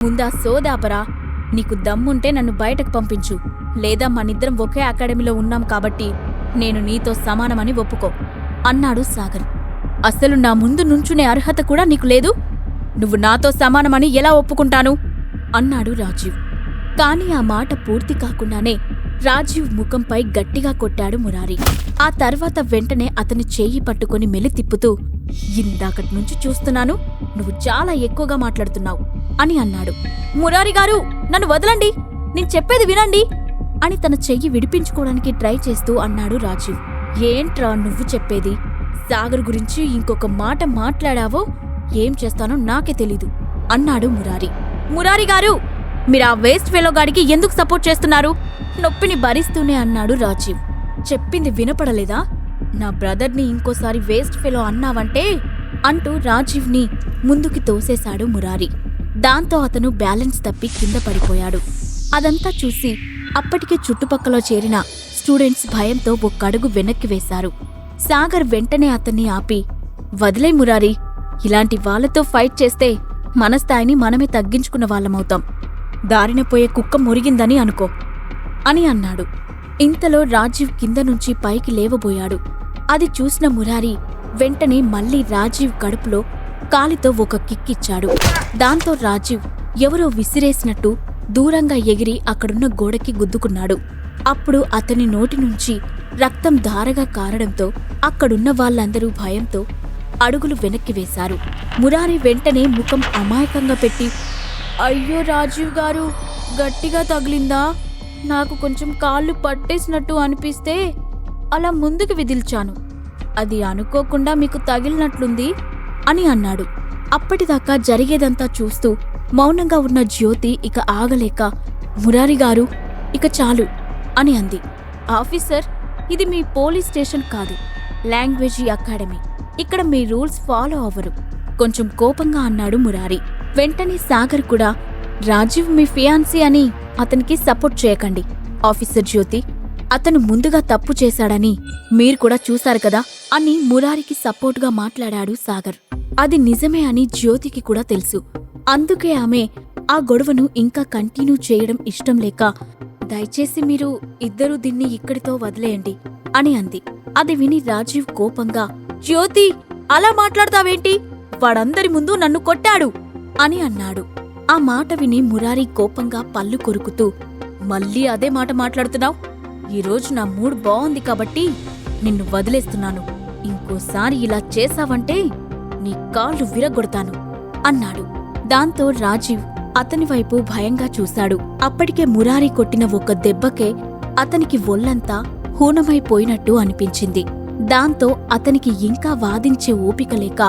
ముందా సోదాపరా నీకు దమ్ముంటే నన్ను బయటకు పంపించు. లేదా మనిద్దరం ఒకే అకాడమీలో ఉన్నాం కాబట్టి నేను నీతో సమానమని ఒప్పుకో అన్నాడు సాగర్. అసలు నా ముందు నుంచునే అర్హత కూడా నీకు లేదు? నువ్వు నాతో సమానమని ఎలా ఒప్పుకుంటాను? అన్నాడు రాజీవ్. కాని ఆ మాట పూర్తి కాకుండానే రాజీవ్ ముఖంపై గట్టిగా కొట్టాడు మురారి. ఆ తర్వాత వెంటనే అతని చేయి పట్టుకుని మెలి తిప్పుతూ ఇందాకటి నుంచి చూస్తున్నాను నువ్వు చాలా ఎక్కువగా మాట్లాడుతున్నావు. అని అన్నాడు. మురారి గారు నన్ను వదలండి. నేను చెప్పేది వినండి. అని తన చెయ్యి విడిపించుకోవడానికి ట్రై చేస్తూ అన్నాడు రాజీవ్. ఏంట్రా నువ్వు చెప్పేది? సాగర్ గురించి ఇంకొక మాట మాట్లాడావో? ఏం చేస్తానో నాకే తెలీదు. అన్నాడు మురారి. మురారి గారు మీరు ఆ వేస్ట్ ఫెలో గాడికి ఎందుకు సపోర్ట్ చేస్తున్నారు? నొప్పిని భరిస్తూనే అన్నాడు రాజీవ్. చెప్పింది వినపడలేదా? నా బ్రదర్ని ఇంకోసారి వేస్ట్ ఫెలో అన్నావంటే? అంటూ రాజీవ్ని ముందుకి తోసేశాడు మురారి. దాంతో అతను బ్యాలెన్స్ తప్పి కింద పడిపోయాడు. అదంతా చూసి అప్పటికే చుట్టుపక్కల చేరిన స్టూడెంట్స్ భయంతో ఒక్కడుగు వెనక్కి వేశారు. సాగర్ వెంటనే అతన్ని ఆపి వదిలే మురారి ఇలాంటి వాళ్ళతో ఫైట్ చేస్తే మన స్థాయిని మనమే తగ్గించుకున్న వాళ్ళమవుతాం. దారిన పోయే కుక్క మురిగిందని అనుకో అని అన్నాడు. ఇంతలో రాజీవ్ కింద నుంచి పైకి లేవబోయాడు. అది చూసిన మురారి వెంటనే మళ్ళీ రాజీవ్ కడుపులో కాలితో ఒక కిక్కిచ్చాడు. దాంతో రాజీవ్ ఎవరో విసిరేసినట్టు దూరంగా ఎగిరి అక్కడున్న గోడకి గుద్దుకున్నాడు. అప్పుడు అతని నోటి నుంచి రక్తం ధారగా కారడంతో అక్కడున్న వాళ్ళందరూ భయంతో అడుగులు వెనక్కి వేశారు. మురారి వెంటనే ముఖం అమాయకంగా పెట్టి అయ్యో రాజీవ్ గారు గట్టిగా తగిలిందా? నాకు కొంచెం కాళ్ళు పట్టేసినట్టు అనిపిస్తే అలా ముందుకు విదిల్చాను. అది అనుకోకుండా మీకు తగిలినట్లుంది అని అన్నాడు. అప్పటిదాకా జరిగేదంతా చూస్తూ మౌనంగా ఉన్న జ్యోతి ఇక ఆగలేక మురారి గారు ఇక చాలు అని అంది. ఆఫీసర్ ఇది మీ పోలీస్ స్టేషన్ కాదు లాంగ్వేజీ అకాడమీ. ఇక్కడ మీ రూల్స్ ఫాలో అవ్వరు కొంచెం కోపంగా అన్నాడు మురారి. వెంటనే సాగర్ కూడా రాజీవ్ మీ ఫియాన్సీ అని అతనికి సపోర్ట్ చేయకండి ఆఫీసర్ జ్యోతి. అతను ముందుగా తప్పు చేశాడని మీరు కూడా చూశారు కదా అని మురారికి సపోర్ట్గా మాట్లాడాడు సాగర్. అది నిజమే అని జ్యోతికి కూడా తెలుసు. అందుకే ఆమె ఆ గొడవను ఇంకా కంటిన్యూ చేయడం ఇష్టం లేక దయచేసి మీరు ఇద్దరూ దీన్ని ఇక్కడితో వదిలేయండి అని అంది. అది విని రాజీవ్ కోపంగా జ్యోతి అలా మాట్లాడతావేంటి? వాడందరి ముందు నన్ను కొట్టాడు అని అన్నాడు. ఆ మాట విని మురారి కోపంగా పళ్ళు కొరుకుతూ మళ్ళీ అదే మాట మాట్లాడుతున్నావు? ఈరోజు నా మూడ్ బాగుంది కాబట్టి నిన్ను వదిలేస్తున్నాను. ఇంకోసారి ఇలా చేశావంటే నీ కాళ్ళు విరగొడతాను అన్నాడు. దాంతో రాజీవ్ అతని వైపు భయంగా చూశాడు. అప్పటికే మురారి కొట్టిన ఒక దెబ్బకే అతనికి ఒళ్ళంతా హూనమైపోయినట్టు అనిపించింది. దాంతో అతనికి ఇంకా వాదించే ఓపిక లేక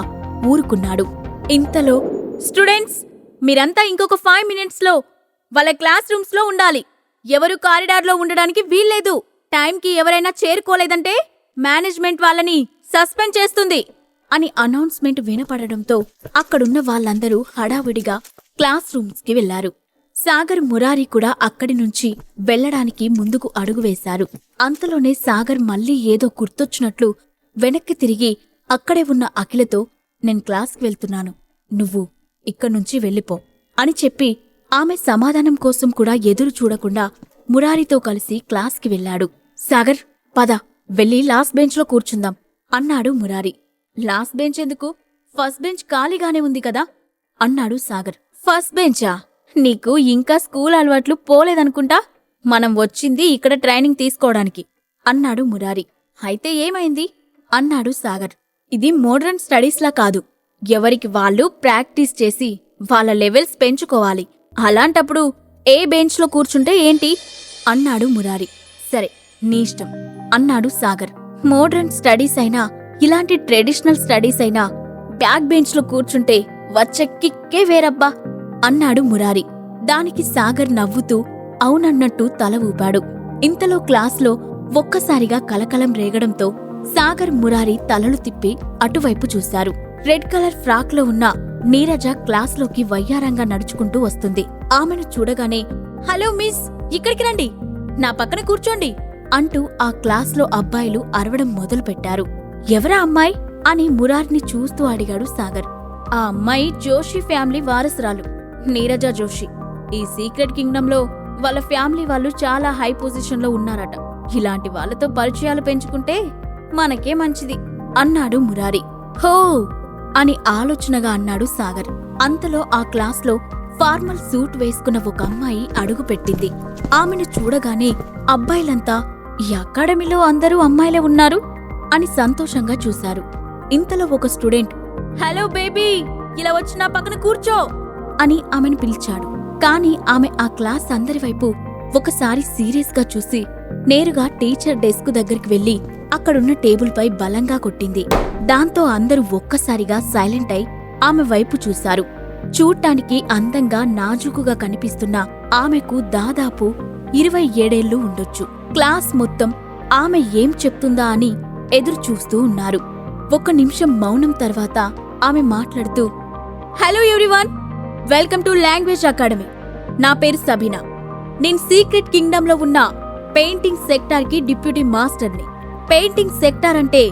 ఊరుకున్నాడు. ఇంతలో స్టూడెంట్స్ మీరంతా ఇంకొక ఫైవ్ మినిట్స్లో వాళ్ళ క్లాస్ రూమ్స్లో ఉండాలి. ఎవరు కారిడార్లో ఉండడానికి వీల్లేదు. టైంకి ఎవరైనా చేరుకోలేదంటే మేనేజ్మెంట్ వాళ్ళని సస్పెండ్ చేస్తుంది. అని అనౌన్స్మెంట్ వినపడడంతో అక్కడున్న వాళ్ళందరూ హడావిడిగా క్లాస్ రూమ్స్కి వెళ్ళారు సాగర్ మురారి కూడా అక్కడి నుంచి వెళ్ళడానికి ముందుకు అడుగు వేశారు. అంతలోనే సాగర్ మళ్ళీ ఏదో గుర్తొచ్చినట్లు వెనక్కి తిరిగి అక్కడే ఉన్న అఖిలతో నేను క్లాస్కి వెళ్తున్నాను. నువ్వు ఇక్కడ్నుంచి వెళ్ళిపో అని చెప్పి ఆమె సమాధానం కోసం కూడా ఎదురు చూడకుండా మురారితో కలిసి క్లాస్కి వెళ్ళాడు. సాగర్ పద వెళ్ళి లాస్ట్ బెంచ్లో కూర్చుందాం అన్నాడు మురారి. లాస్ట్ బెంచ్ ఎందుకు? ఫస్ట్ బెంచ్ ఖాళీగానే ఉంది కదా? అన్నాడు సాగర్. ఫస్ట్ బెంచా? నీకు ఇంకా స్కూల్ అలవాట్లు పోలేదనుకుంటా? మనం వచ్చింది ఇక్కడ ట్రైనింగ్ తీసుకోవడానికి అన్నాడు మురారి. అయితే ఏమైంది? అన్నాడు సాగర్. ఇది మోడర్న్ స్టడీస్లా కాదు. ఎవరికి వాళ్ళు ప్రాక్టీస్ చేసి వాళ్ళ లెవెల్స్ పెంచుకోవాలి. అలాంటప్పుడు ఏ బెంచ్లో కూర్చుంటే ఏంటి? అన్నాడు మురారి. సరే నీ ఇష్టం అన్నాడు సాగర్. మోడర్న్ స్టడీస్ అయినా ఇలాంటి ట్రెడిషనల్ స్టడీస్ అయినా బ్యాక్ బెంచ్లో కూర్చుంటే వచ్చే కిక్కే వేరబ్బా అన్నాడు మురారి. దానికి సాగర్ నవ్వుతూ అవునన్నట్టు తల ఊపాడు. ఇంతలో క్లాస్లో ఒక్కసారిగా కలకలం రేగడంతో సాగర్ మురారి తలలు తిప్పి అటువైపు చూశారు. రెడ్ కలర్ ఫ్రాక్లో ఉన్న నీరజ క్లాస్లోకి వయ్యారంగా నడుచుకుంటూ వస్తుంది. ఆమెను చూడగానే హలో మిస్ ఇక్కడికి రండి. నా పక్కన కూర్చోండి అంటూ ఆ క్లాస్లో అబ్బాయిలు అరవడం మొదలుపెట్టారు. ఎవరా అమ్మాయి? అని మురార్ని చూస్తూ అడిగాడు సాగర్. ఆ అమ్మాయి జోషి ఫ్యామిలీ వారసురాలు నీరజ జోషి. ఈ సీక్రెట్ కింగ్డంలో వాళ్ళ ఫ్యామిలీ వాళ్ళు చాలా హై పొజిషన్లో ఉన్నారట. ఇలాంటి వాళ్ళతో పరిచయాలు పెంచుకుంటే మనకే మంచిది అన్నాడు మురారి. హో! అని ఆలోచనగా అన్నాడు సాగర్. అంతలో ఆ క్లాస్లో ఫార్మల్ సూట్ వేసుకున్న ఒక అమ్మాయి అడుగు పెట్టింది ఆమెను చూడగానే అబ్బాయిలంతా ఈ అకాడమీలో అందరూ అమ్మాయిలే ఉన్నారు? అని సంతోషంగా చూశారు. ఇంతలో ఒక స్టూడెంట్ హలో బేబీ ఇలా వచ్చి నా పక్కన కూర్చో అని ఆమెను పిలిచాడు. కాని ఆమె ఆ క్లాస్ అందరి వైపు ఒకసారి సీరియస్గా చూసి నేరుగా టీచర్ డెస్క్ దగ్గరికి వెళ్ళి అక్కడున్న టేబుల్పై బలంగా కొట్టింది. దాంతో అందరూ ఒక్కసారిగా సైలెంట్ అయి ఆమె వైపు చూశారు. చూడ్డానికి అందంగా నాజూకుగా కనిపిస్తున్న ఆమెకు దాదాపు ఇరవై ఏడేళ్ళు ఉండొచ్చు. క్లాస్ మొత్తం ఆమె ఏం చెప్తుందా అని ఎదురు చూస్తూ ఉన్నారు. ఒక్క నిమిషం మౌనం తర్వాత ఆమె మాట్లాడుతూ hello everyone welcome to language academy నా పేరు సబీనా. నేను సీక్రెట్ కింగ్డమ్లో ఉన్న పెయింటింగ్ సెక్టార్కి డిప్యూటీ మాస్టర్ని. పెయింటింగ్ సెక్టార్ అంటే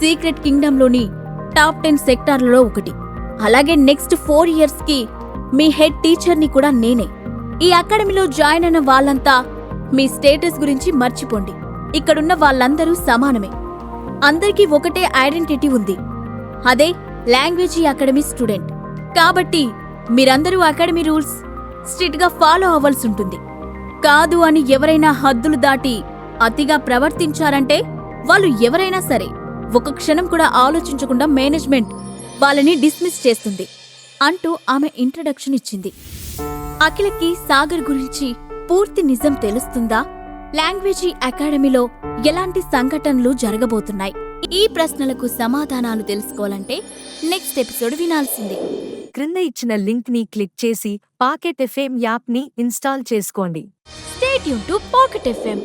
సీక్రెట్ కింగ్డమ్లోని టాప్ టెన్ సెక్టార్లలో ఒకటి. అలాగే నెక్స్ట్ ఫోర్ ఇయర్స్కి మీ హెడ్ టీచర్ని కూడా నేనే. ఈ అకాడమీలో జాయిన్ అయిన వాళ్ళంతా మీ స్టేటస్ గురించి మర్చిపోండి. ఇక్కడున్న వాళ్ళందరూ సమానమే. అందరికీ ఒకటే ఐడెంటిటీ ఉంది. అదే లాంగ్వేజీ అకాడమీ స్టూడెంట్. కాబట్టి మీరందరూ అకాడమీ రూల్స్ స్ట్రిక్ట్గా ఫాలో అవ్వాల్సి ఉంటుంది. కాదు అని ఎవరైనా హద్దులు దాటి అతిగా ప్రవర్తించారంటే వాళ్ళు ఎవరైనా సరే ఒక క్షణం కూడా ఆలోచించకుండా మేనేజ్మెంట్ వాళ్ళని డిస్మిస్ చేస్తుంది అంటూ ఆమె ఇంట్రడక్షన్ ఇచ్చింది. అఖిలకి సాగర్ గురించి పూర్తి నిజం తెలుస్తుందా? లాంగ్వేజీ అకాడమీలో ఎలాంటి సంఘటనలు జరగబోతున్నాయి? ఈ ప్రశ్నలకు సమాధానాలు తెలుసుకోవాలంటే నెక్స్ట్ ఎపిసోడ్ వినాల్సిందే. క్రింద ఇచ్చిన లింక్ని క్లిక్ చేసి పాకెట్ ఎఫ్ఎం యాప్ని ఇన్స్టాల్ చేసుకోండి. స్టేట్ యూన్ టు పాకెట్ ఎఫ్ఎం